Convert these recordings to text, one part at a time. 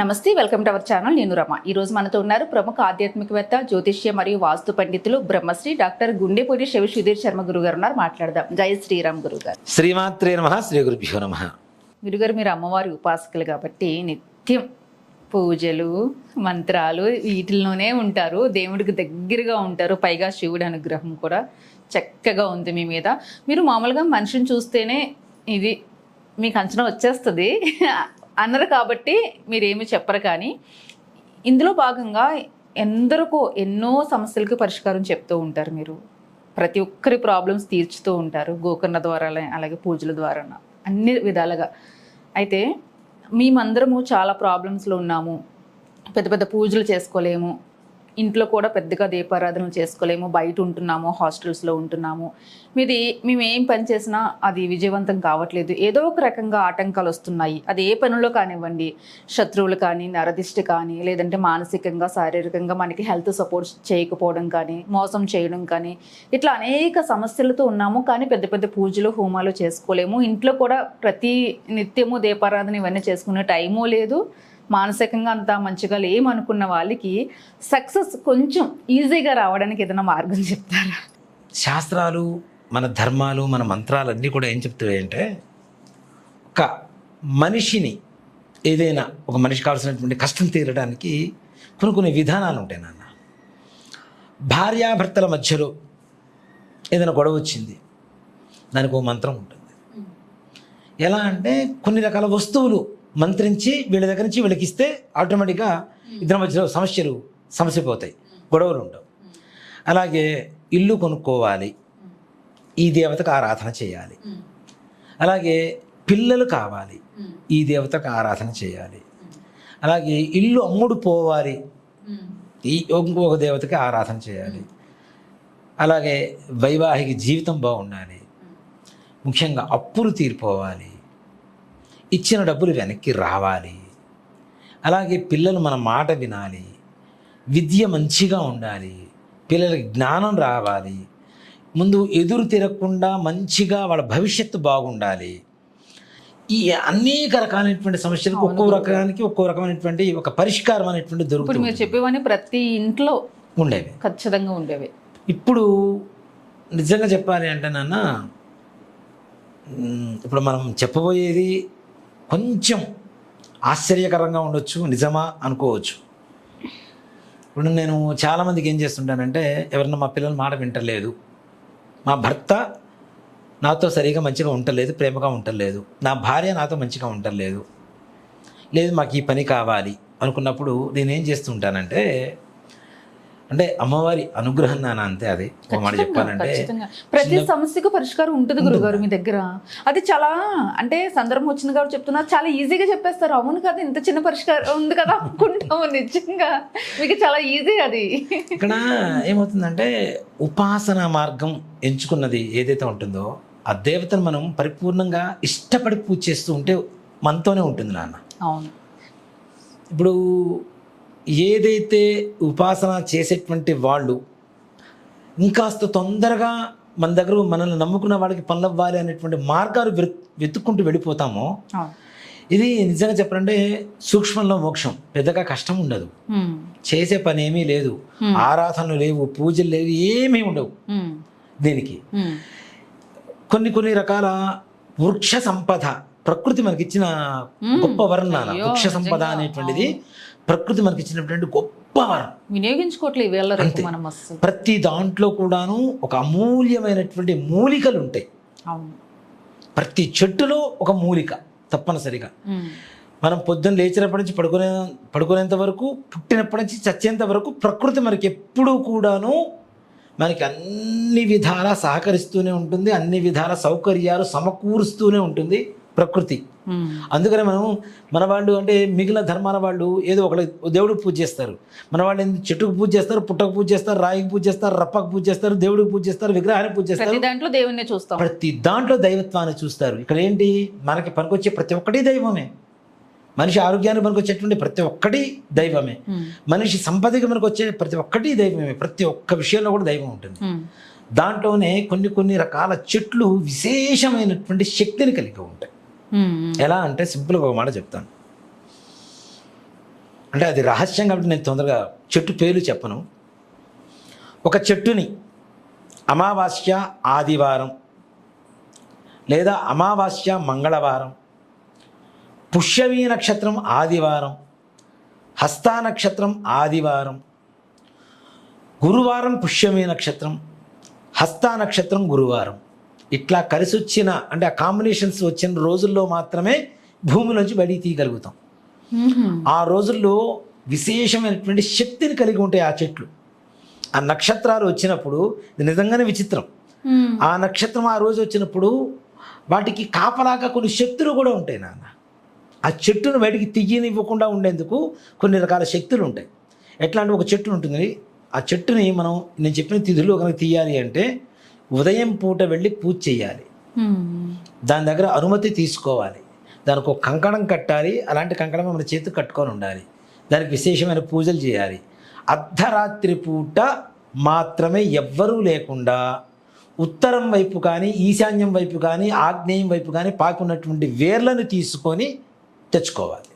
నమస్తే welcome to our channel నేను రమ. ఈ రోజు మనతో ఉన్నారు ప్రముఖ ఆధ్యాత్మికవేత్త జ్యోతిష్య మరియు వాస్తు పండితులు బ్రహ్మశ్రీ డాక్టర్ గుండెపూడి శివ సుధీర్ శర్మ గురువు గారు ఉన్నారు. మాట్లాడదాం. జై శ్రీరామ్ గురువు గారు శ్రీమాత్రే నమ శ్రీ గురుభ్యో నమ. గురుగారు మీరు అమ్మవారి ఉపాసకులు కాబట్టి నిత్యం పూజలు మంత్రాలు వీటిల్లోనే ఉంటారు. దేవుడికి దగ్గరగా ఉంటారు. పైగా శివుడి అనుగ్రహం కూడా చక్కగా ఉంది మీ మీద. మీరు మామూలుగా మనిషిని చూస్తేనే ఇది మీకు అంచనా వచ్చేస్తుంది. అన్నారు కాబట్టి మీరేమి చెప్పరు కానీ ఇందులో భాగంగా ఎందరికో ఎన్నో సమస్యలకు పరిష్కారం చెప్తూ ఉంటారు మీరు. ప్రతి ఒక్కరి ప్రాబ్లమ్స్ తీర్చుతూ ఉంటారు. గోకర్ణ ద్వారా అలాగే పూజల ద్వారా అన్ని విధాలుగా. అయితే మేమందరము చాలా ప్రాబ్లమ్స్లో ఉన్నాము. పెద్ద పెద్ద పూజలు చేసుకోలేము. ఇంట్లో కూడా పెద్దగా దీపారాధనలు చేసుకోలేము బయట ఉంటున్నాము హాస్టల్స్లో ఉంటున్నాము. మీది మేము ఏం పని చేసినా అది విజయవంతం కావట్లేదు. ఏదో ఒక రకంగా ఆటంకాలు వస్తున్నాయి. అది ఏ పనుల్లో కానివ్వండి శత్రువులు కానీ నరదిష్టి కానీ లేదంటే మానసికంగా శారీరకంగా మనకి హెల్త్ సపోర్ట్ చేయకపోవడం కానీ మోసం చేయడం కానీ ఇట్లా అనేక సమస్యలతో ఉన్నాము. కానీ పెద్ద పెద్ద పూజలు హోమాలు చేసుకోలేము. ఇంట్లో కూడా ప్రతి నిత్యము దీపారాధన ఇవన్నీ చేసుకునే టైము లేదు. మానసికంగా అంత మంచిగా లేమనుకున్న వాళ్ళకి సక్సెస్ కొంచెం ఈజీగా రావడానికి ఏదైనా మార్గం చెప్తారా? శాస్త్రాలు మన ధర్మాలు మన మంత్రాలన్నీ కూడా ఏం చెప్తాయంటే ఒక మనిషిని ఏదైనా ఒక మనిషి కావాల్సినటువంటి కష్టం తీరడానికి కొన్ని కొన్ని విధానాలు ఉంటాయి నాన్న. భార్యాభర్తల మధ్యలో ఏదైనా గొడవ వచ్చింది దానికి ఒక మంత్రం ఉంటుంది. ఎలా అంటే కొన్ని రకాల వస్తువులు మంత్రించి వీళ్ళ దగ్గర నుంచి వీళ్ళకి ఇస్తే ఆటోమేటిక్గా ఇద్దరి మధ్యలో సమస్యలు సమస్య పోతాయి. గొడవలు ఉండవు. అలాగే ఇల్లు కొనుక్కోవాలి. ఈ దేవతకు ఆరాధన చేయాలి. అలాగే పిల్లలు కావాలి. ఈ దేవతకు ఆరాధన చేయాలి. అలాగే ఇల్లు అమ్ముడు పోవాలి. ఈ ఇంకొక దేవతకి ఆరాధన చేయాలి. అలాగే వైవాహిక జీవితం బాగుండాలి. ముఖ్యంగా అప్పులు తీరిపోవాలి. ఇచ్చిన డబ్బులు వెనక్కి రావాలి. అలాగే పిల్లలు మన మాట వినాలి. విద్య మంచిగా ఉండాలి. పిల్లలకి జ్ఞానం రావాలి. ముందు ఎదురు తిరగకుండా మంచిగా వాళ్ళ భవిష్యత్తు బాగుండాలి. ఈ అనేక రకాలైనటువంటి సమస్యలకు ఒక్కో రకానికి ఒక్కో రకమైనటువంటి ఒక పరిష్కారం అనేటువంటి దొరుకుతుంది. మీరు చెప్పేవని ప్రతి ఇంట్లో ఉండేవి. ఖచ్చితంగా ఉండేవి. ఇప్పుడు నిజంగా చెప్పాలి అంటే నాన్న ఇప్పుడు మనం చెప్పబోయేది కొంచెం ఆశ్చర్యకరంగా ఉండొచ్చు నిజమా అనుకోవచ్చు. ఇప్పుడు నేను చాలామందికి ఏం చేస్తుంటానంటే ఎవరన్నా మా పిల్లలు మాట వింటలేదు. మా భర్త నాతో సరిగా మంచిగా ఉండలేదు ప్రేమగా ఉండలేదు. నా భార్య నాతో మంచిగా ఉండలేదు. లేదు మాకు ఈ పని కావాలి అనుకున్నప్పుడు నేనేం చేస్తుంటానంటే అంటే అమ్మవారి అనుగ్రహం నాన్న అంతే అది. మాట చెప్పాలంటే ప్రతి సమస్యకు పరిష్కారం ఉంటుంది గురుగారు మీ దగ్గర. అది చాలా అంటే సందర్భం వచ్చింది కాబట్టి చెప్తున్నారు చాలా ఈజీగా చెప్పేస్తారు. అవును కదా ఇంత చిన్న పరిష్కారం ఉంది కదా అనుకుంటాము నిజంగా. మీకు చాలా ఈజీ అది. ఇక్కడ ఏమవుతుందంటే ఉపాసన మార్గం ఎంచుకున్నది ఏదైతే ఉంటుందో ఆ దేవతను మనం పరిపూర్ణంగా ఇష్టపడి పూజ చేస్తూ ఉంటే మనతోనే ఉంటుంది నాన్న. అవును. ఇప్పుడు ఏదైతే ఉపాసన చేసేటువంటి వాళ్ళు ఇంకాస్త తొందరగా మన దగ్గర మనల్ని నమ్ముకున్న వాళ్ళకి పనులు అవ్వాలి అనేటువంటి మార్గాలు వెతు- వెతుక్కుంటూ వెళ్ళిపోతామో ఇది నిజంగా చెప్పాలంటే సూక్ష్మంలో మోక్షం పెద్దగా కష్టం ఉండదు. చేసే పని ఏమీ లేదు. ఆరాధనలు లేవు పూజలు లేవు ఏమీ ఉండవు. దీనికి. కొన్ని కొన్ని రకాల వృక్ష సంపద ప్రకృతి మనకిచ్చిన గొప్ప వరం నాన్న అయ్యో, వృక్ష సంపద. అనేటువంటిది ప్రకృతి మనకిచ్చినటువంటి గొప్ప వరం వినియోగించుకోవట్లేదు ప్రతి దాంట్లో కూడాను ఒక అమూల్యమైనటువంటి మూలికలు ఉంటాయి. ప్రతి చెట్టులో ఒక మూలిక తప్పనిసరిగా. మనం పొద్దున్న లేచినప్పటి నుంచి పడుకునే పడుకునేంత వరకు పుట్టినప్పటి నుంచి చచ్చేంత వరకు ప్రకృతి మనకి ఎప్పుడూ కూడాను మనకి అన్ని విధాలా సహకరిస్తూనే ఉంటుంది అన్ని విధాల సౌకర్యాలు సమకూరుస్తూనే ఉంటుంది. ప్రకృతి. అందుకనే మనం మన వాళ్ళు అంటే మిగిలిన ధర్మాల వాళ్ళు ఏదో ఒక దేవుడికి పూజ చేస్తారు. మన వాళ్ళు చెట్టుకు పూజ చేస్తారు పుట్టకు పూజ చేస్తారు రాయికి పూజ చేస్తారు రప్పకు పూజ చేస్తారు దేవుడికి పూజ చేస్తారు విగ్రహానికి పూజ చేస్తారు. దాంట్లో దేవుణ్ణి చూస్తాం. ప్రతి దాంట్లో దైవత్వాన్ని చూస్తారు. ఇక్కడ ఏంటి? మనకి పనికొచ్చే ప్రతి ఒక్కటి దైవమే. మనిషి ఆరోగ్యానికి పనికొచ్చేటువంటి ప్రతి ఒక్కటి దైవమే. మనిషి సంపదకి మనకు వచ్చే ప్రతి ఒక్కటి దైవమే. ప్రతి ఒక్క విషయంలో కూడా దైవం ఉంటుంది. దాంట్లోనే కొన్ని కొన్ని రకాల చెట్లు విశేషమైనటువంటి శక్తిని కలిగి ఉంటాయి. ఎలా అంటే సింపుల్గా ఒక మాట చెప్తాను. అంటే అది రహస్యం కాబట్టి నేను తొందరగా చెట్టు పేర్లు చెప్పను. ఒక చెట్టుని అమావాస్య ఆదివారం లేదా అమావాస్య మంగళవారం పుష్యమీ నక్షత్రం ఆదివారం హస్తా నక్షత్రం ఆదివారం గురువారం పుష్యమీ నక్షత్రం హస్తా నక్షత్రం గురువారం. ఇట్లా కలిసి వచ్చిన అంటే ఆ కాంబినేషన్స్ వచ్చిన రోజుల్లో మాత్రమే భూమి నుంచి బయటికి తీయగలుగుతాం. ఆ రోజుల్లో విశేషమైనటువంటి శక్తిని కలిగి ఉంటాయి ఆ చెట్లు. ఆ నక్షత్రాలు వచ్చినప్పుడు ఇది నిజంగానే విచిత్రం. ఆ నక్షత్రం ఆ రోజు వచ్చినప్పుడు వాటికి కాపలాగా కొన్ని శక్తులు కూడా ఉంటాయి నాన్న. ఆ చెట్టును బయటికి తీయనివ్వకుండా ఉండేందుకు కొన్ని రకాల శక్తులు ఉంటాయి. ఎట్లా అంటే ఒక చెట్టు ఉంటుంది. ఆ చెట్టుని మనం నేను చెప్పిన తిథులు కనుక తీయాలి అంటే ఉదయం పూట వెళ్ళి పూజ చేయాలి. దాని దగ్గర అనుమతి తీసుకోవాలి. దానికి ఒక కంకణం కట్టాలి. అలాంటి కంకణం మన చేతికి కట్టుకొని ఉండాలి. దానికి విశేషమైన పూజలు చేయాలి. అర్ధరాత్రి పూట మాత్రమే ఎవ్వరూ లేకుండా ఉత్తరం వైపు కానీ ఈశాన్యం వైపు కానీ ఆగ్నేయం వైపు కానీ పాకున్నటువంటి వేర్లను తీసుకొని తెచ్చుకోవాలి.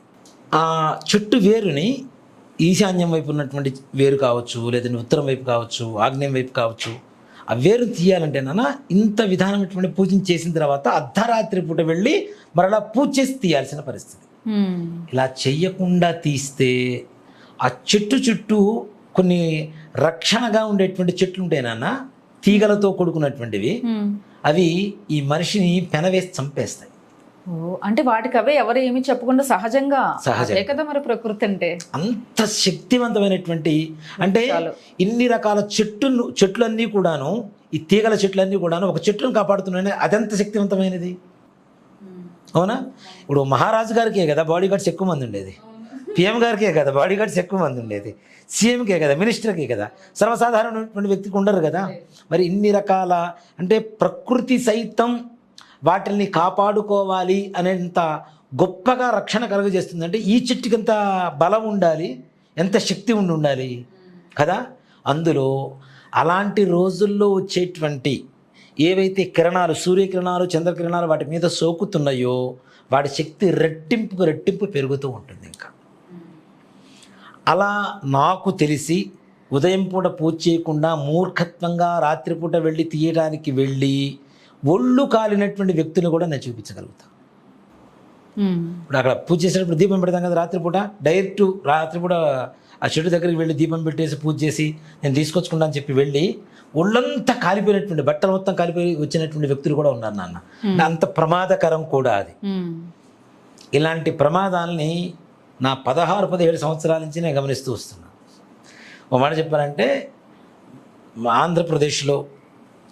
ఆ చెట్టు వేరుని ఈశాన్యం వైపు ఉన్నటువంటి వేరు కావచ్చు లేదంటే ఉత్తరం వైపు కావచ్చు ఆగ్నేయం వైపు కావచ్చు ఆ వేరు తీయాలంటే నాన్న ఇంత విధానమైనటువంటి పూజను చేసిన తర్వాత అర్ధరాత్రి పూట వెళ్ళి మరలా పూజ చేసి తీయాల్సిన పరిస్థితి. ఇలా చెయ్యకుండా తీస్తే ఆ చెట్టు చుట్టూ కొన్ని రక్షణగా ఉండేటువంటి చెట్లు ఉంటాయి నాన్న తీగలతో కొడుకున్నటువంటివి. అవి ఈ మనిషిని పెనవేసి చంపేస్తాయి అంటే వాటికి అవే ఎవరు ఏమి చెప్పకుండా సహజంగా సహజంగా. అదే కదా మరి ప్రకృతి అంటే? అంత శక్తివంతమైనటువంటి అంటే. ఇన్ని రకాల చెట్లు చెట్లన్నీ కూడాను ఈ తీగల చెట్లన్నీ కూడాను ఒక చెట్టును కాపాడుతున్నాయి అదెంత శక్తివంతమైనది? అవునా? ఇప్పుడు మహారాజు గారికే కదా బాడీ గార్డ్స్ ఎక్కువ మంది ఉండేది. పిఎం గారికే కదా బాడీ గార్డ్స్ ఎక్కువ మంది ఉండేది. సీఎంకే కదా మినిస్టర్కే కదా. సర్వసాధారణమైనటువంటి వ్యక్తికి ఉండరు కదా. మరి ఇన్ని రకాల అంటే ప్రకృతి సైతం వాటిని కాపాడుకోవాలి అనేంత గొప్పగా రక్షణ కలుగజేస్తుంది. అంటే ఈ చెట్టుకి ఎంత బలం ఉండాలి ఎంత శక్తి ఉండి ఉండాలి కదా? అందులో అలాంటి రోజుల్లో వచ్చేటువంటి ఏవైతే కిరణాలు సూర్యకిరణాలు చంద్రకిరణాలు వాటి మీద సోకుతున్నాయో వాటి శక్తి రెట్టింపుకు రెట్టింపు పెరుగుతూ ఉంటుంది ఇంకా. అలా నాకు తెలిసి ఉదయం పూట పూజ చేయకుండా మూర్ఖత్వంగా రాత్రిపూట వెళ్ళి తీయడానికి వెళ్ళి ఒళ్ళు కాలినటువంటి వ్యక్తిని కూడా నేను చూపించగలుగుతాను. ఇప్పుడు అక్కడ పూజ చేసేటప్పుడు దీపం పెడతాం కదా రాత్రిపూట డైరెక్ట్ రాత్రిపూట ఆ చెట్టు దగ్గరికి వెళ్ళి దీపం పెట్టేసి పూజ చేసి నేను తీసుకొచ్చుకుంటా అని చెప్పి వెళ్ళి ఒళ్ళంతా కాలిపోయినటువంటి బట్టలు మొత్తం కాలిపోయి వచ్చినటువంటి వ్యక్తులు కూడా ఉన్నారు నాన్న అంత ప్రమాదకరం కూడా అది. ఇలాంటి ప్రమాదాలని నా పదహారు పదిహేడు సంవత్సరాల నుంచి నేను గమనిస్తూ వస్తున్నాను ఒక మాట చెప్పాలంటే మా ఆంధ్రప్రదేశ్లో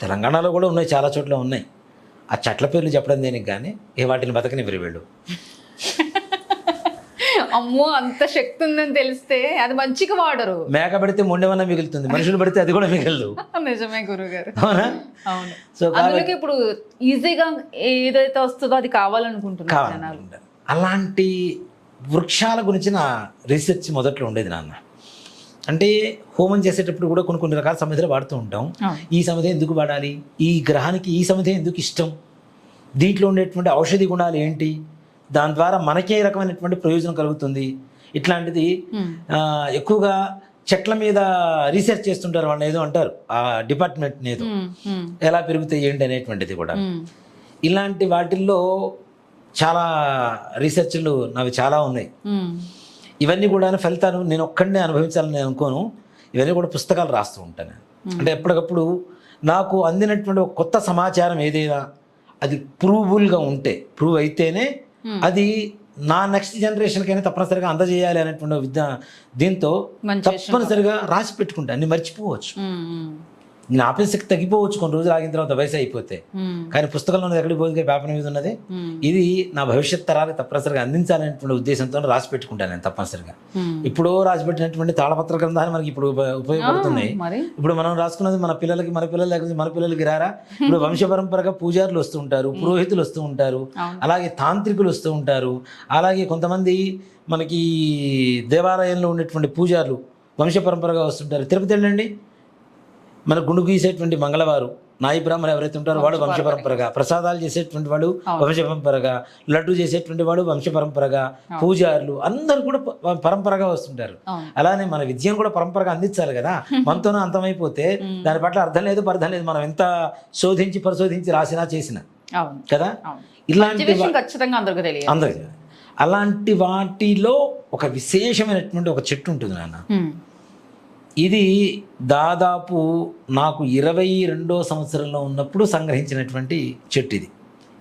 తెలంగాణలో కూడా ఉన్నాయి చాలా చోట్ల ఉన్నాయి. ఆ చెట్ల పేర్లు చెప్పడం దేనికి కానీ ఏ వాటిని బతకనివ్వరు వీళ్ళు. అమ్మో అంత శక్తి ఉందని తెలిస్తే అది మంచిగా వాడరు. మేక పడితే మొండెమన్నా మిగులుతుంది మనుషులు పడితే అది కూడా మిగలదు. నిజమే గురుగారు. అవునా? అవును. సో అందులోకి ఇప్పుడు ఈజీగా ఏదైతే వస్తుందో అది కావాలనుకుంటున్నారు జనాలు. కావాలి అలాంటి వృక్షాల గురించి నా రీసెర్చ్ మొదట్లో ఉండేది నాన్న. అంటే హోమం చేసేటప్పుడు కూడా కొన్ని కొన్ని రకాల సమిధులు వాడుతూ ఉంటాం. ఈ సమిధ ఎందుకు వాడాలి? ఈ గ్రహానికి ఈ సమిధ ఎందుకు ఇష్టం? దీంట్లో ఉండేటువంటి ఔషధి గుణాలు ఏంటి? దాని ద్వారా మనకే రకమైనటువంటి ప్రయోజనం కలుగుతుంది. ఇట్లాంటిది ఎక్కువగా చెట్ల మీద రీసెర్చ్ చేస్తుంటారు వాళ్ళు ఏదో అంటారు. ఆ డిపార్ట్మెంట్ ఏదో. ఎలా పెరుగుతాయి ఏంటి అనేటువంటిది కూడా. ఇలాంటి వాటిల్లో చాలా రీసెర్చ్లు నావి చాలా ఉన్నాయి. ఇవన్నీ కూడా ఫలితాలు నేను ఒక్కడనే అనుభవించాలని నేను అనుకోను. ఇవన్నీ కూడా పుస్తకాలు రాస్తూ ఉంటాను. అంటే ఎప్పటికప్పుడు నాకు అందినటువంటి ఒక కొత్త సమాచారం ఏదైనా అది ప్రూవబుల్గా ఉంటే ప్రూవ్ అయితేనే అది నా నెక్స్ట్ జనరేషన్కైనా తప్పనిసరిగా అందజేయాలి అనేటువంటి విద్య దీంతో తప్పనిసరిగా రాసి పెట్టుకుంటాను. మర్చిపోవచ్చు. మ్మ్. జ్ఞాపక శక్తి తగ్గిపోవచ్చు కొన్ని రోజులు ఆగిన తర్వాత వయసు అయిపోతే. కానీ పుస్తకంలో ఉన్నది ఎక్కడికి పోతుంది పేపర్ మీద ఉన్నది. ఇది నా భవిష్యత్ తరాలకు తప్పనిసరిగా అందించాలనేటువంటి ఉద్దేశంతో రాసి పెట్టుకుంటాను నేను తప్పనిసరిగా. ఇప్పుడో రాసి పెట్టినటువంటి తాళపత్ర గ్రంథాలు మనకి ఇప్పుడు ఉప- ఉపయోగపడుతున్నాయి ఇప్పుడు మనం రాసుకున్నది మన పిల్లలకి మన పిల్లలు లేకపోతే మన పిల్లలకి రారా ఇప్పుడు వంశ పరంపరగా పూజారులు వస్తూ ఉంటారు పురోహితులు వస్తూ ఉంటారు. అలాగే తాంత్రికులు వస్తూ ఉంటారు అలాగే కొంతమంది మనకి దేవాలయంలో ఉండేటువంటి పూజారులు వంశ పరంపరగా వస్తుంటారు తిరుపతి వెళ్ళండి మన గుండు గీసేటువంటి మంగళవారు నాయి బ్రాహ్మణులు ఎవరైతే ఉంటారో వాడు వంశ పరంపరగా. ప్రసాదాలు చేసేటువంటి వాడు వంశ పరంపరగా లడ్డు చేసేటువంటి వాడు వంశ పరంపరగా పూజారులు అందరూ కూడా పరంపరగా వస్తుంటారు. అలానే మన విద్యను కూడా పరంపరగా అందించాలి కదా. మనతోనే అంతమైపోతే దాని పట్ల అర్థం లేదు పర్థం లేదు. మనం ఎంత శోధించి పరిశోధించి రాసినా చేసినా. కదా? ఇలాంటి ఖచ్చితంగా అందరికీ తెలియదు అందరికి అలాంటి వాటిలో ఒక విశేషమైనటువంటి ఒక చెట్టు ఉంటుంది నాన్న. ఇది దాదాపు నాకు ఇరవై రెండో సంవత్సరంలో ఉన్నప్పుడు సంగ్రహించినటువంటి చెట్టు ఇది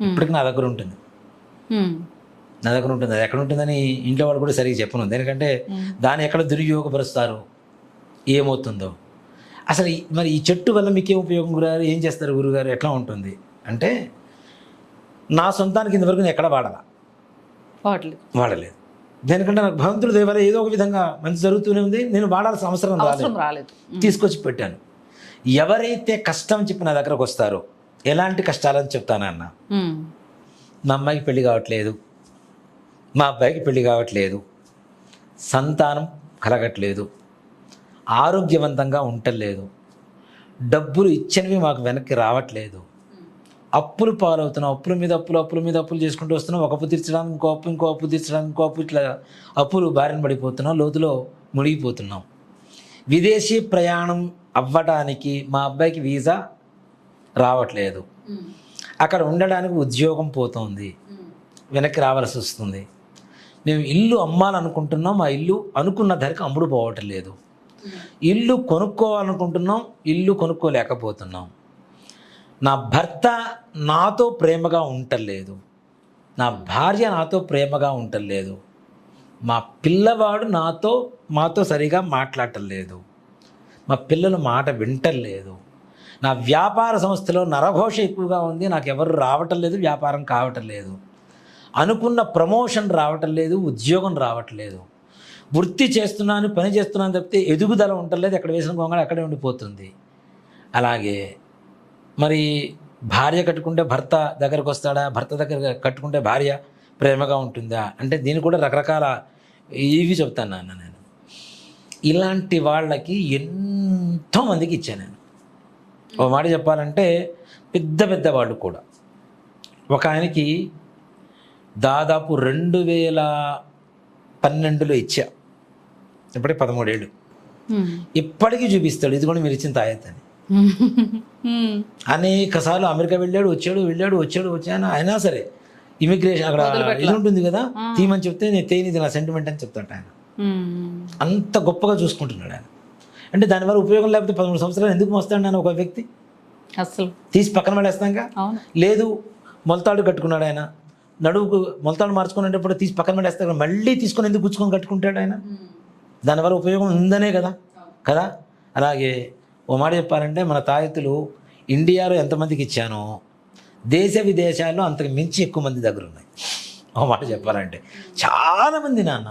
ఇప్పటికి నా దగ్గర ఉంటుంది. నా దగ్గర ఉంటుంది. అది ఎక్కడ ఉంటుందని ఇంట్లో వాళ్ళు కూడా సరిగ్గా చెప్పను. ఎందుకంటే దాన్ని ఎక్కడ దుర్యోగపరుస్తారు ఏమవుతుందో? అసలు మరి ఈ చెట్టు వల్ల మీకేం ఉపయోగం గురుగారు? ఏం చేస్తారు గురుగారు? ఎట్లా ఉంటుంది? అంటే నా సొంతానికి ఇంతవరకు నేను ఎక్కడ వాడాల? వాడలేదు. వాడలేదు. దేనికంటే నాకు భగవంతుడి దేవాల ఏదో ఒక విధంగా మంచి జరుగుతూనే ఉంది. నేను వాడాల్సిన అవసరం రాలేదు. అవసరం రాలేదు. తీసుకొచ్చి పెట్టాను. ఎవరైతే కష్టం చెప్పి నా దగ్గరకు వస్తారో ఎలాంటి కష్టాలని చెప్తానన్న. మా అమ్మాయికి పెళ్ళి కావట్లేదు. మా అబ్బాయికి పెళ్ళి కావట్లేదు. సంతానం కలగట్లేదు. ఆరోగ్యవంతంగా ఉండలేదు డబ్బులు ఇచ్చినవి మాకు వెనక్కి రావట్లేదు. అప్పులు పాలవుతున్నాం. అప్పుల మీద అప్పులు అప్పుల మీద అప్పులు చేసుకుంటూ వస్తున్నాం. ఒక అప్పు తీర్చడానికి ఇంకో అప్పు ఇంకో అప్పు తీర్చడానికి ఇంకో అప్పు ఇట్లా అప్పులు బారిన పడిపోతున్నాం లోతులో మునిగిపోతున్నాం. విదేశీ ప్రయాణం అవ్వడానికి మా అబ్బాయికి వీసా రావట్లేదు. అక్కడ ఉండడానికి ఉద్యోగం పోతుంది. వెనక్కి రావాల్సి వస్తుంది. మేము ఇల్లు అమ్మాలనుకుంటున్నాం. ఆ ఇల్లు అనుకున్న ధరకు అమ్ముడు పోవటం లేదు. ఇల్లు కొనుక్కోవాలనుకుంటున్నాం. ఇల్లు కొనుక్కోలేకపోతున్నాం. నా భర్త నాతో ప్రేమగా ఉండలేదు నా భార్య నాతో ప్రేమగా ఉండలేదు మా పిల్లవాడు నాతో మాతో సరిగా మాట్లాడటం లేదు మా పిల్లలు మాట వింటలేదు. నా వ్యాపార సంస్థలో నరఘోష ఎక్కువగా ఉంది. నాకు ఎవరు రావటం లేదు వ్యాపారం కావటం లేదు అనుకున్న ప్రమోషన్ రావటం లేదు ఉద్యోగం రావట్లేదు. వృత్తి చేస్తున్నాను పని చేస్తున్నాను తప్పితే ఎదుగుదల ఉండలేదు ఎక్కడ వేసిన గొంగళ అక్కడే ఉండిపోతుంది. అలాగే మరి భార్య కట్టుకుంటే భర్త దగ్గరకు వస్తాడా? భర్త దగ్గర కట్టుకుంటే భార్య ప్రేమగా ఉంటుందా? అంటే దీని కూడా రకరకాల ఇవి చెప్తాను నాన్న నేను. ఇలాంటి వాళ్ళకి ఎంతో మందికి ఇచ్చాను నేను. ఒక మాట చెప్పాలంటే పెద్ద పెద్ద వాళ్ళు కూడా. ఒక ఆయనకి దాదాపు రెండు వేల పన్నెండులో ఇచ్చా. ఇప్పటికి పదమూడేళ్ళు. ఇప్పటికీ చూపిస్తాడు. ఇది కూడా మీరు ఇచ్చిన తాయెత్ అని. ఉమ్. అనేక సార్లు అమెరికా వెళ్ళాడు వచ్చాడు వెళ్ళాడు వచ్చాడు వచ్చాను అయినా సరే ఇమిగ్రేషన్ అక్కడ ఇది ఉంటుంది కదా తీయమని చెప్తే నేను తేని ఇది నా సెంటిమెంట్ అని చెప్తాడు ఆయన. అంత గొప్పగా చూసుకుంటున్నాడు ఆయన. అంటే దానివల్ల ఉపయోగం లేకపోతే పదమూడు సంవత్సరాలు ఎందుకు మోస్తాడు నేను ఒక వ్యక్తి? అసలు తీసి పక్కన పడేస్తాంగా? లేదు మొలతాడు కట్టుకున్నాడు ఆయన. నడువుకు మొలతాడు మార్చుకునేటప్పుడు తీసి పక్కన పడేస్తాడు మళ్ళీ తీసుకొని ఎందుకు గుచ్చుకొని కట్టుకుంటాడు ఆయన? దానివల్ల ఉపయోగం ఉందనే కదా కదా? అలాగే ఓ మాట చెప్పాలంటే మన తాయెత్తులు ఇండియాలో ఎంతమందికి ఇచ్చానో దేశ విదేశాల్లో అంతకు మించి ఎక్కువ మంది దగ్గర ఉన్నాయి ఓ మాట చెప్పాలంటే చాలామంది నాన్న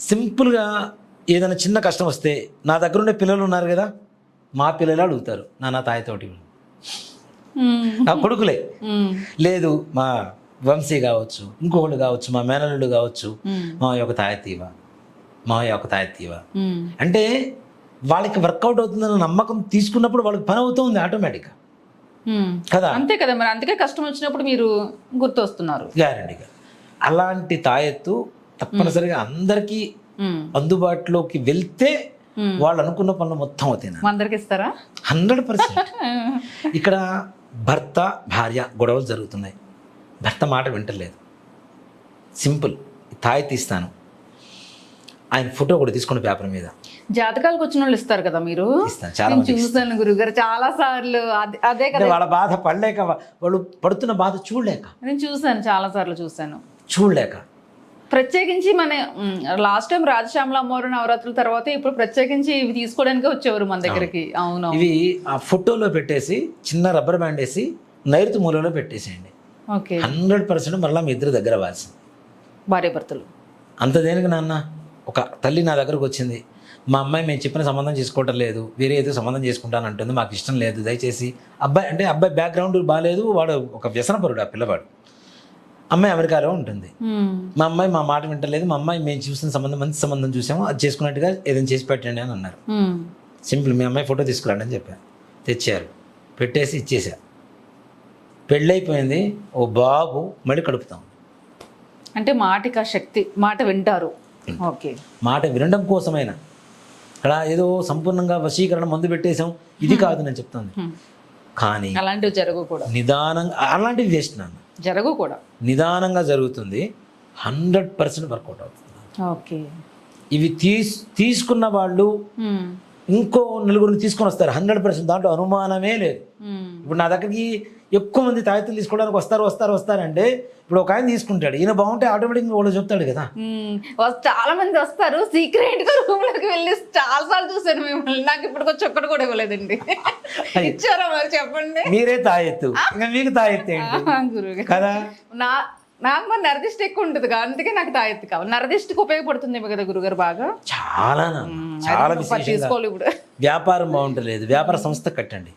సింపుల్గా ఏదైనా చిన్న కష్టం వస్తే నా దగ్గర ఉండే పిల్లలు ఉన్నారు కదా మా పిల్లలు అడుగుతారు నాన్న తాయతోటి ఇవ్వు." ఉమ్. నా కొడుకులే. లేదు మా వంశీ కావచ్చు ఇంకొకళ్ళు కావచ్చు మా మేనల్లుడు కావచ్చు. మా యొక్క తాయతీవ మా యొక్క తాయతీవ. అంటే వాళ్ళకి వర్కౌట్ అవుతుందన్న నమ్మకం తీసుకున్నప్పుడు వాళ్ళకి పని అవుతుంది ఆటోమేటిక్గా. కదా? అంతే కదా మరి. అందుకే కష్టం వచ్చినప్పుడు మీరు గుర్తొస్తున్నారు. గ్యారంటీగా అలాంటి తాయెత్తు తప్పనిసరిగా అందరికీ. అందుబాటులోకి వెళ్తే. వాళ్ళు అనుకున్న పనులు మొత్తం అవుతాయి అందరికి ఇస్తారా? Hundred percent. ఇక్కడ భర్త భార్య గొడవలు జరుగుతున్నాయి. భర్త మాట వింటలేదు. సింపుల్. తాయి తీస్తాను ఆయన ఫోటో కూడా తీసుకుని పేపర్ మీద. జాతకాలకు వచ్చిన వాళ్ళు ఇస్తారు కదా మీరు? నేను చూసాను గురుగారు చాలా సార్లు. అదే- కదా. వాళ్ళ బాధ పడలేక వాళ్ళు పడుతున్న బాధ చూడలేక. నేను చూసాను చాలా సార్లు చూసాను చూడలేక. ప్రత్యేకించి మన లాస్ట్ టైం రాజశ్యామల అమ్మవారు నవరాత్రుల తర్వాత ఇప్పుడు ప్రత్యేకించి ఇవి తీసుకోవడానికి వచ్చేవారు మన దగ్గరికి. అవును. ఇవి ఆ ఫోటోలో పెట్టేసి చిన్న రబ్బర్ బ్యాండ్ వేసి నైరుతి మూలలో పెట్టేసేయండి. ఓకే. హండ్రెడ్ పర్సెంట్ మళ్ళీ మీ ఇద్దరు దగ్గర అవ్వాల్సింది. భార్య భర్తలు అంత దేనికి నాన్న? ఒక తల్లి నా దగ్గరకు వచ్చింది. మా అమ్మాయి మేము చెప్పిన సంబంధం చేసుకోవటం లేదు వేరే ఏదో సంబంధం చేసుకుంటాను అంటుంది మాకు ఇష్టం లేదు దయచేసి అబ్బాయి అంటే అబ్బాయి బ్యాక్గ్రౌండ్ బాగాలేదు వాడు ఒక వ్యసనపరుడు ఆ పిల్లవాడు. అమ్మాయి అమెరికాలో ఉంటుంది. మా అమ్మాయి మా మాట వింటలేదు మా అమ్మాయి మేము చూసిన సంబంధం మంచి సంబంధం చూసాము అది చేసుకున్నట్టుగా ఏదైనా చేసి పెట్టండి అని అన్నారు. సింపుల్ మీ అమ్మాయి ఫోటో తీసుకురండి అని చెప్పాను తెచ్చారు. పెట్టేసి ఇచ్చేసా. పెళ్ళైపోయింది ఓ బాబు మళ్ళీ కడుపుతాం. అంటే మాటకి ఆ శక్తి మాట వింటారు. ఓకే. మాట వినడం కోసమైనా. ఇక్కడ ఏదో సంపూర్ణంగా వశీకరణ మందు పెట్టేశాం. ఇది కాదు నేను చెప్తాను. కానీ అలాంటివి జరగవు కూడా. నిదానంగా అలాంటివి వేస్ట్ నాన్న. కూడా. నిదానంగా జరుగుతుంది. హండ్రెడ్ పర్సెంట్ వర్కౌట్ అవుతుంది. ఓకే. ఇవి తీస్ తీసుకున్న వాళ్ళు. ఇంకో నలుగురిని తీసుకొని వస్తారు. హండ్రెడ్ పర్సెంట్ దాంట్లో అనుమానమే లేదు. ఇప్పుడు నా దగ్గరికి ఎక్కువ మంది తాయితులు తీసుకోవడానికి వస్తారు వస్తారు వస్తారంటే ఇప్పుడు ఒక ఆయన తీసుకుంటాడు. ఈయన బాగుంటే ఆటోమేటిక్గా వాళ్ళు చెప్తాడు కదా. చాలా మంది వస్తారు. సీక్రెట్గా రూమ్లోకి వెళ్ళి చాలా సార్లు చూసాను మిమ్మల్ని. నాకు ఇప్పటికొచ్చి ఒక్కడు కూడా ఇవ్వలేదండి. ఇచ్చారా మరి చెప్పండి. మీరే తాయెత్తు. ఇంకా మీకు తాయెత్తు కదా? నా నాకు మరి నరదిష్టి ఎక్కువ ఉంటుంది కదా అందుకే నాకు తాయెత్తు కావాలి నరదిష్టికి ఉపయోగపడుతుంది కదా గురుగారు బాగా? చాలా. చాలా తీసుకోవాలి ఇప్పుడు. వ్యాపారం బాగుంటలేదు. వ్యాపార సంస్థ కట్టండి.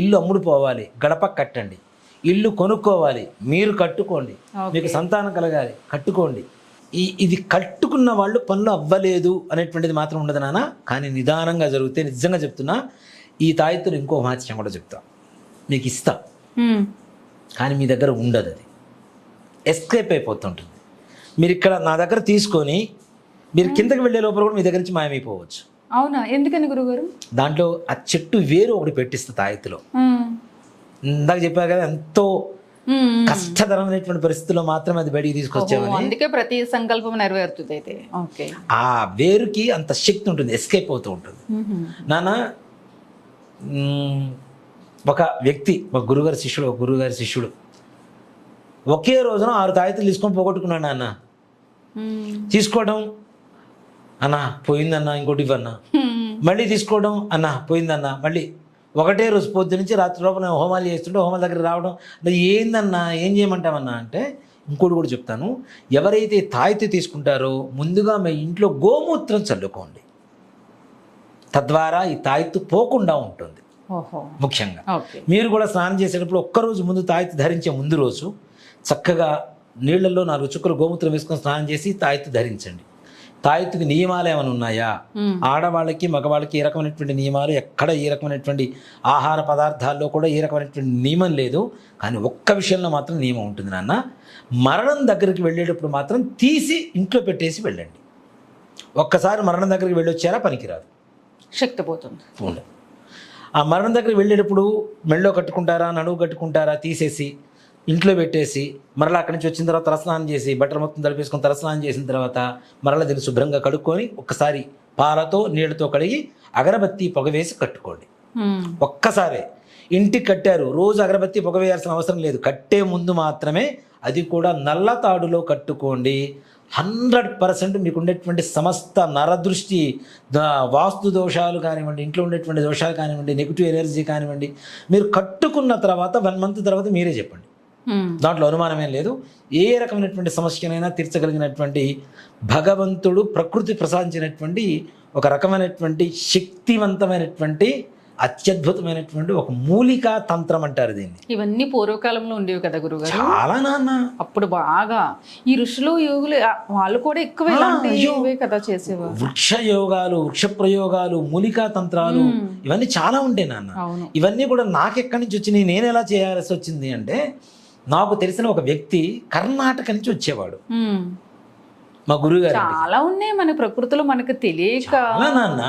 ఇల్లు అమ్ముడు పోవాలి గడప కట్టండి. ఇల్లు కొనుక్కోవాలి మీరు కట్టుకోండి. మీకు సంతానం కలగాలి కట్టుకోండి. ఈ ఇది కట్టుకున్న వాళ్ళు పనులు అవ్వలేదు అనేటువంటిది మాత్రం ఉండదు నాన్న. కానీ నిదానంగా జరిగితే నిజంగా చెప్తున్నా ఈ తాయితులు ఇంకో మహత్యం కూడా చెప్తా. మీకు ఇస్తా. కానీ మీ దగ్గర ఉండదు అది. ఎస్కేప్ అయిపోతుంటుంది. మీరు ఇక్కడ నా దగ్గర తీసుకొని మీరు కిందకి వెళ్ళే లోపల కూడా మీ దగ్గర నుంచి మాయమైపోవచ్చు. అవునా? ఎందుకని గురుగారు దాంట్లో ఆ చెట్టు వేరు ఒకటి పెట్టిస్తా తాయెత్తులో. ఇందాక చెప్పారు కదా ఎంతో. కష్టతరమైనటువంటి పరిస్థితుల్లో మాత్రమే అది బయటికి ఓహో, తీసుకొచ్చామని అందుకే ప్రతి సంకల్పం నెరవేరుతుంది అయితే. ఓకే. ఆ వేరుకి అంత శక్తి ఉంటుంది ఎస్కేప్ అవుతూ ఉంటుంది. నాన్న ఒక వ్యక్తి ఒక గురుగారి శిష్యుడు ఒక గురుగారి శిష్యుడు. ఒకే రోజున ఆరు తాయితులు తీసుకొని పోగొట్టుకున్నాడు మ్మ్. తీసుకోవడం అన్నా పోయిందన్నా ఇంకోటి ఇవ్వన్నా. మళ్ళీ తీసుకోవడం అన్నా పోయిందన్నా మళ్ళీ ఒకటే రోజు పొద్దు నుంచి రాత్రి లోపల హోమాలు చేస్తుంటే హోమాల దగ్గర రావడం ఏందన్నా ఏం చేయమంటామన్నా అంటే ఇంకోటి కూడా చెప్తాను. ఎవరైతే తాయితీ తీసుకుంటారో ముందుగా మీ ఇంట్లో గోమూత్రం చల్లుకోండి. తద్వారా ఈ తాయిత్తు పోకుండా ఉంటుంది. ముఖ్యంగా. మీరు కూడా స్నానం చేసేటప్పుడు ఒక్కరోజు ముందు తాయిత్తు ధరించే ముందు రోజు చక్కగా నీళ్ళల్లో నాలుగు చుక్కలు గోమూత్రం వేసుకొని స్నానం చేసి తాయిత్తు ధరించండి. తాయిత్తుకి నియమాలు ఏమైనా ఉన్నాయా. ఆడవాళ్ళకి మగవాళ్ళకి ఏ రకమైనటువంటి నియమాలు ఎక్కడ ఏ రకమైనటువంటి ఆహార పదార్థాల్లో కూడా ఏ రకమైనటువంటి నియమం లేదు. కానీ ఒక్క విషయంలో మాత్రం నియమం ఉంటుంది నాన్న. మరణం దగ్గరికి వెళ్ళేటప్పుడు మాత్రం తీసి ఇంట్లో పెట్టేసి వెళ్ళండి. ఒక్కసారి మరణం దగ్గరికి వెళ్ళొచ్చారా? పనికిరాదు. శక్తి పోతుంది ఉండదు ఆ మరణం దగ్గరికి వెళ్ళేటప్పుడు మెళ్ళో కట్టుకుంటారా? నడువు కట్టుకుంటారా? తీసేసి ఇంట్లో పెట్టేసి మరలా అక్కడి నుంచి వచ్చిన తర్వాత తలస్నానం చేసి బట్టలు మొత్తం తడిపేసుకొని తలస్నానం చేసిన తర్వాత మరలా దీన్ని శుభ్రంగా కడుక్కొని ఒక్కసారి పాలతో నీళ్ళతో కడిగి అగరబత్తి పొగ వేసి కట్టుకోండి. ఒక్కసారే. ఇంటికి కట్టారు. రోజు అగరబత్తి పొగ వేయాల్సిన అవసరం లేదు. కట్టే ముందు మాత్రమే అది కూడా నల్ల తాడులో కట్టుకోండి. హండ్రెడ్ పర్సెంట్ మీకు ఉండేటువంటి సమస్త నరదృష్టి వాస్తు దోషాలు కానివ్వండి ఇంట్లో ఉండేటువంటి దోషాలు కానివ్వండి నెగిటివ్ ఎనర్జీ కానివ్వండి మీరు కట్టుకున్న తర్వాత వన్ మంత్ తర్వాత మీరే చెప్పండి. దాంట్లో అనుమానమేం లేదు. ఏ రకమైనటువంటి సమస్యనైనా తీర్చగలిగినటువంటి భగవంతుడు ప్రకృతి ప్రసాదించినటువంటి ఒక రకమైనటువంటి శక్తివంతమైనటువంటి అత్యద్భుతమైనటువంటి ఒక మూలికా తంత్రం అంటారు దీన్ని. ఇవన్నీ పూర్వకాలంలో ఉండేవి కదా గురుగారు. చాలా నాన్న. అప్పుడు బాగా ఈ ఋషులు యోగులు వాళ్ళు కూడా ఎక్కువ కదా చేసేవారు. వృక్ష యోగాలు వృక్ష ప్రయోగాలు మూలికా తంత్రాలు ఇవన్నీ చాలా ఉంటాయి నాన్న. ఇవన్నీ కూడా నాకెక్కడి నుంచి వచ్చినాయి నేను ఎలా చేయాల్సి వచ్చింది అంటే నాకు తెలిసిన ఒక వ్యక్తి కర్ణాటక నుంచి వచ్చేవాడు. మా గురుగారు చాలా ఉన్నాయి మన ప్రకృతిలో మనకు తెలియక. నాన్న.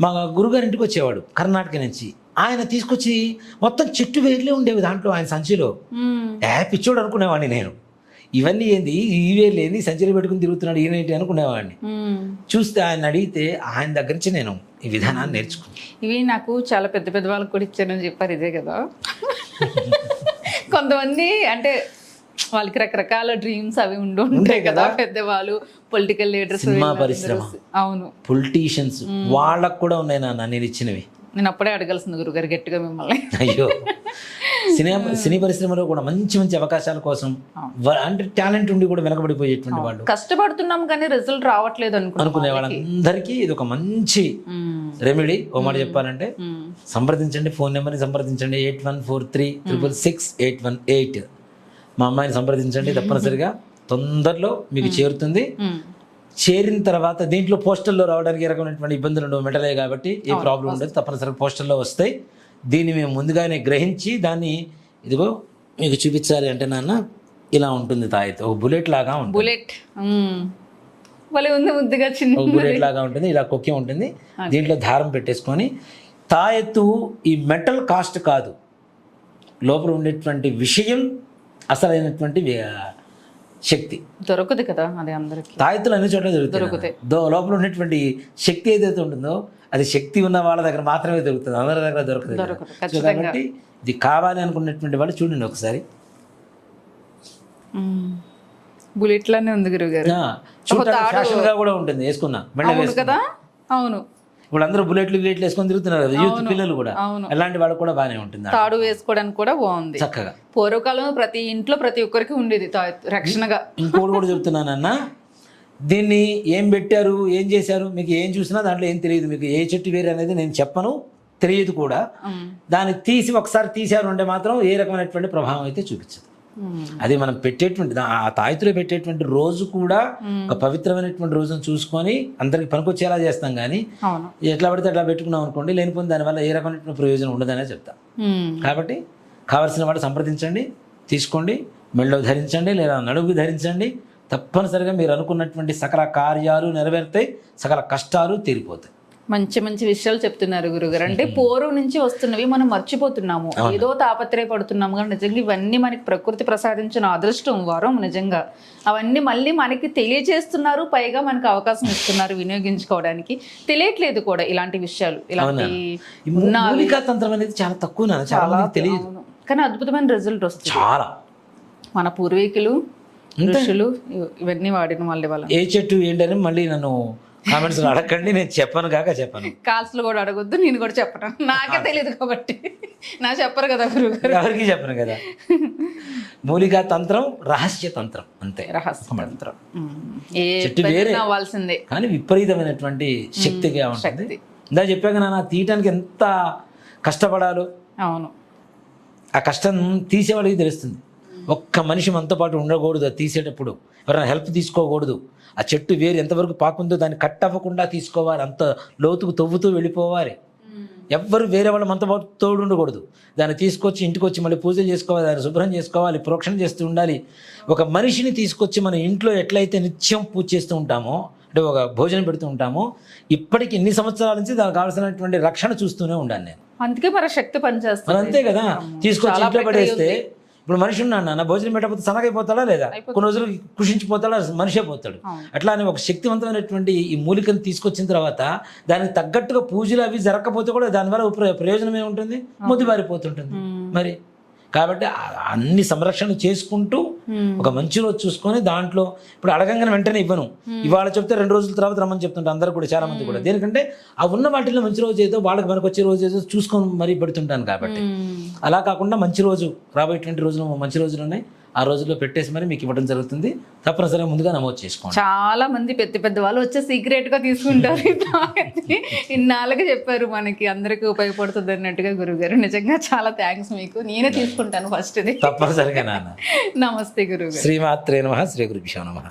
మా గురుగారి ఇంటికి వచ్చేవాడు కర్ణాటక నుంచి. ఆయన తీసుకొచ్చి మొత్తం చెట్టు వేర్లే ఉండేవి దాంట్లో ఆయన సంచిలో. ఏ పిచ్చోడు అనుకునేవాడిని నేను. ఇవన్నీ ఏంది? ఈ వేర్లు ఏంది? సంచిలో పెట్టుకుని తిరుగుతున్నాడు ఈయనేంటి అనుకునేవాడిని. మ్మ్. చూస్తే ఆయన అడిగితే ఆయన దగ్గర నుంచి నేను ఈ విధానాన్ని నేర్చుకున్నాను ఇవి నాకు చాలా పెద్ద పెద్ద వాళ్ళకి కూడా ఇచ్చానని చెప్పారు ఇదే కదా. కొంతమంది అంటే వాళ్ళకి రకరకాల డ్రీమ్స్ అవి ఉండి ఉంటాయి కదా కదా. పెద్దవాళ్ళు పొలిటికల్ లీడర్స్ సినిమా పరిశ్రమ. అవును. పొలిటీషియన్స్ వాళ్ళకు కూడా ఉన్నాయి నాన్న నేను ఇచ్చినవి. నేను అప్పుడే అడగాల్సింది గురుగారు గట్టిగా మిమ్మల్ని. అయ్యో. సినిమా సినీ పరిశ్రమలో కూడా మంచి మంచి అవకాశాల కోసం అంటే టాలెంట్ ఉండి కూడా వెనకబడిపోయేటువంటి వాళ్ళు. కష్టపడుతున్నాం కానీ రిజల్ట్ రావట్లేదు అనుకునే వాళ్ళందరికీ ఇది ఒక మంచి. రెమెడీ. ఓ మాట చెప్పాలంటే. సంప్రదించండి ఫోన్ నెంబర్ని సంప్రదించండి. Eight one four three triple six eight one eight. మా అమ్మాయిని సంప్రదించండి తప్పనిసరిగా. తొందరలో మీకు చేరుతుంది. చేరిన తర్వాత దీంట్లో పోస్టల్లో రావడానికి రకమైనటువంటి ఇబ్బందులు ఉండవు మెటలే కాబట్టి ఏ ప్రాబ్లం ఉండదు. తప్పనిసరిగా పోస్టల్లో వస్తాయి. దీన్ని మేము ముందుగానే గ్రహించి దాన్ని ఇదిగో మీకు చూపించాలి అంటే నాన్న ఇలా ఉంటుంది తాయెత్తు ఒక బుల్లెట్ లాగా ఉంటుంది. బుల్లెట్. భలే ఉంది ముద్దుగా చిన్న బుల్లెట్ లాగా ఉంటుంది ఇలా కొక్కి ఉంటుంది. దీంట్లో దారం పెట్టేసుకొని తాయెత్తు ఈ మెటల్ కాస్ట్ కాదు. లోపల ఉండేటువంటి విషయం అసలైనటువంటి శక్తి. దొరకదు కదా అది అందరికి. తాయెత్తులు అన్ని చోట్ల దొరుకుతాయి. లోపల ఉన్నటువంటి శక్తి ఏదైతే ఉంటుందో అది శక్తి ఉన్న వాళ్ళ దగ్గర మాత్రమే దొరుకుతుంది అందరి దగ్గర దొరకదు సో కాబట్టి ఇది కావాలి అనుకున్నటువంటి వాళ్ళు చూడండి ఒకసారి. బుల్లెట్ లానే ఉంది గురువు గారు ఫ్యాషన్గా కూడా ఉంటుంది వేసుకున్నా మెళ్ళ కదా? అవును. ఇప్పుడు అందరూ బుల్లెట్లు గిల్లెట్లు వేసుకొని తిరుగుతున్నారు కదా యూత్ పిల్లలు కూడా. అవును. అలాంటి వాళ్ళకి కూడా బాగానే ఉంటుంది తాడు వేసుకోవడానికి కూడా బాగుంది. చక్కగా. పూర్వకాలం ప్రతి ఇంట్లో ప్రతి ఒక్కరికి ఉండేది రక్షణగా. ఇంకోటి కూడా చెప్తున్నానన్న దీన్ని ఏం పెట్టారు ఏం చేశారు మీకు ఏం చూసినా దాంట్లో ఏం తెలియదు మీకు ఏ చెట్టు వేరు అనేది నేను చెప్పను తెలియదు కూడా. దాన్ని తీసి ఒకసారి తీశారు అంటే మాత్రం ఏ రకమైనటువంటి ప్రభావం అయితే చూపించదు. అది మనం పెట్టేటువంటి ఆ తాయితులో పెట్టేటువంటి రోజు కూడా ఒక పవిత్రమైనటువంటి రోజును చూసుకొని అందరికి పనికొచ్చేలా చేస్తాం కానీ ఎట్లా పడితే అట్లా పెట్టుకున్నాం అనుకోండి లేనిపోయిన దానివల్ల ఏ రకమైనటువంటి ప్రయోజనం ఉండదనే చెప్తా. కాబట్టి కావలసిన వాడు సంప్రదించండి తీసుకోండి మెళ్ళో ధరించండి లేదా నడుగు ధరించండి తప్పనిసరిగా మీరు అనుకున్నటువంటి సకల కార్యాలు నెరవేరుతాయి సకల కష్టాలు తీరిపోతాయి. మంచి మంచి విషయాలు చెప్తున్నారు గురుగారు. అంటే పూర్వం నుంచి వస్తున్నవి మనం మర్చిపోతున్నాము. ఏదో తాపత్రయపడుతున్నాము. కానీ నిజంగా ఇవన్నీ మనకి ప్రకృతి ప్రసాదించిన అదృష్టం వరం నిజంగా. అవన్నీ మళ్ళీ మనకి తెలియజేస్తున్నారు పైగా మనకి అవకాశం ఇస్తున్నారు వినియోగించుకోవడానికి. తెలియట్లేదు కూడా ఇలాంటి విషయాలు. ఇలాంటి తంత్రం అనేది చాలా తక్కువ చాలా తెలియదు. కానీ అద్భుతమైన రిజల్ట్ వస్తుంది. చాలా. మన పూర్వీకులు ఋషులు ఇవ- ఇవన్నీ వాడిన వాళ్ళ వల్ల ఏ చెట్టు ఏంటని మళ్ళీ నన్ను కామెంట్స్ అడగండి నేను చెప్పను కాక చెప్పను. కాల్స్లో కూడా అడగొద్దు నేను కూడా చెప్పను. నాకే తెలియదు కాబట్టి. నా చెప్పరు కదా గురువు ఎవరికి చెప్పను కదా? మూలికా తంత్రం రహస్య తంత్రం అంతే. రహస్య తంత్రం. చెట్టు వేరే. అవ్వాల్సిందే కానీ విపరీతమైనటువంటి శక్తిగా ఉంటుంది. ఇందా చెప్పాక నాన్న తీయటానికి ఎంత కష్టపడాలో. అవును. ఆ కష్టం తీసేవాడికి తెలుస్తుంది. ఒక్క మనిషి మనతో పాటు ఉండకూడదు అది తీసేటప్పుడు. ఎవరైనా హెల్ప్ తీసుకోకూడదు. ఆ చెట్టు వేరు ఎంతవరకు పాకుందో దాన్ని కట్ అవ్వకుండా తీసుకోవాలి. అంత లోతుకు తవ్వుతూ వెళ్ళిపోవాలి. ఎవ్వరు వేరే వాళ్ళు మనతో పాటు తోడు ఉండకూడదు. దాన్ని తీసుకొచ్చి ఇంటికి వచ్చి మళ్ళీ పూజలు చేసుకోవాలి దాన్ని శుభ్రం చేసుకోవాలి ప్రోక్షణ చేస్తూ ఉండాలి. ఒక మనిషిని తీసుకొచ్చి మన ఇంట్లో ఎట్లయితే నిత్యం పూజ చేస్తూ ఉంటామో అంటే ఒక భోజనం పెడుతూ ఉంటామో ఇప్పటికి ఇన్ని సంవత్సరాల నుంచి దానికి కావాల్సినటువంటి రక్షణ చూస్తూనే ఉండాలి నేను. అందుకే మన శక్తి మరి పనిచేస్తుంది. అంతే కదా తీసుకొచ్చి ఇంట్లో పడేస్తే ఇప్పుడు మనిషి ఉన్నాడు నాన్న భోజనం పెట్టకపోతే సనగైపోతాడా లేదా? కొన్ని రోజులు కృషించిపోతాడా? మనిషే పోతాడు. అవును. అట్లా అని ఒక శక్తివంతమైనటువంటి ఈ మూలికను తీసుకొచ్చిన తర్వాత దానికి తగ్గట్టుగా పూజలు అవి జరగకపోతే కూడా దానివల్ల ప్రయోజనం ఏముంటుంది? ముద్దుబారిపోతుంటుంది మరి కాబట్టి అన్ని సంరక్షణ చేసుకుంటూ. ఒక మంచి రోజు చూసుకొని దాంట్లో ఇప్పుడు అడగంగానే వెంటనే ఇవ్వను. ఇవాళ చెప్తే రెండు రోజుల తర్వాత రమ్మని చెప్తుంటారు అందరు కూడా చాలా మంది కూడా. దేనికంటే ఆ ఉన్న వాటిలో మంచి రోజు ఏదో వాళ్ళకి మనకు వచ్చే రోజు ఏదో చూసుకొని మరీ పెడుతుంటాను కాబట్టి. అలా కాకుండా మంచి రోజు రాబోయేటువంటి రోజులు మంచి రోజులు ఉన్నాయి. ఆ రోజుల్లో పెట్టేసి మరి మీకు ఇవ్వడం జరుగుతుంది. తప్పనిసరిగా ముందుగా నమోదు చేసుకోండి. చాలా మంది పెద్ద పెద్ద వాళ్ళు వచ్చే సీక్రెట్గా తీసుకుంటారు. ఇన్నాళ్ళుగా చెప్పారు మనకి. అందరికి ఉపయోగపడుతుంది అన్నట్టుగా గురుగారు. నిజంగా చాలా థ్యాంక్స్ మీకు. నేనే తీసుకుంటాను ఫస్ట్ ఇది తప్పనిసరిగా నాన్న. నమస్తే గురుగారు. శ్రీమాత్రే నమ శ్రీ గురుభ్యో నమ.